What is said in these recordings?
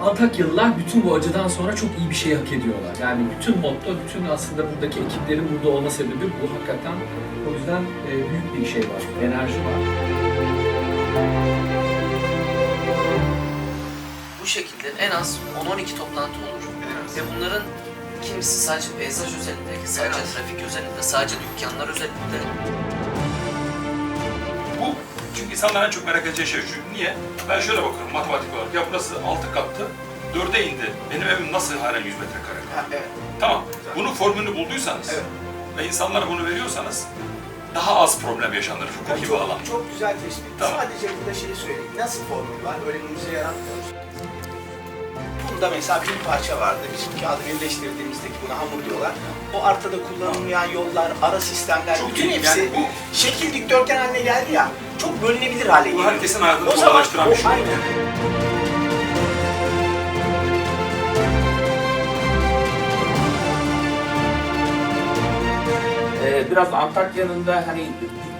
Antakyalılar bütün bu acıdan sonra çok iyi bir şey hak ediyorlar. Yani bütün motto, bütün aslında buradaki ekiplerin burada olma sebebi bu. Hakikaten o yüzden e, büyük bir şey var, enerji var. Bu şekilde en az 10-12 toplantı olur. Ve bunların kimisi sadece peyzaj özelinde, sadece trafik özelinde, sadece dükkanlar özelinde. Çünkü insanların en çok merak edeceği şey şu. Niye? Ben şöyle bakıyorum matematik olarak. Ya burası 6 kattı, 4'e indi. Benim evim nasıl halen 100 metrekare? Ha, evet. Tamam. Bunun formülünü bulduysanız Evet. ve insanlara bunu veriyorsanız daha az problem yaşanır hukuki çok, bağlamda. çok güzel tespit. Tamam. Sadece burada şeyi söyleyeyim. Nasıl formül var? Öğrenimizi yaratmıyoruz. Bunda mesela bir parça vardı. Biz kağıdı birleştirdiğimizdeki buna hamur diyorlar. O arkada kullanılmayan yollar, ara sistemler, Çok bütün iyi. hepsi Yani bu- şekil dikdörtgen haline geldi ya. Çok bölünebilir hale Bu geldi. herkesin hayatını O zaman kolaylaştıran bir şey. aynen. Ee, biraz Antakya'nın da hani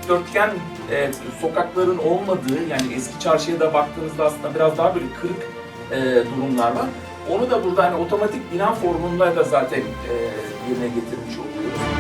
dikdörtgen e, sokakların olmadığı yani eski çarşıya da baktığınızda aslında biraz daha böyle kırık e, durumlar var. Onu da burada hani otomatik bina formunda da zaten e, yerine getirmiş oluyoruz.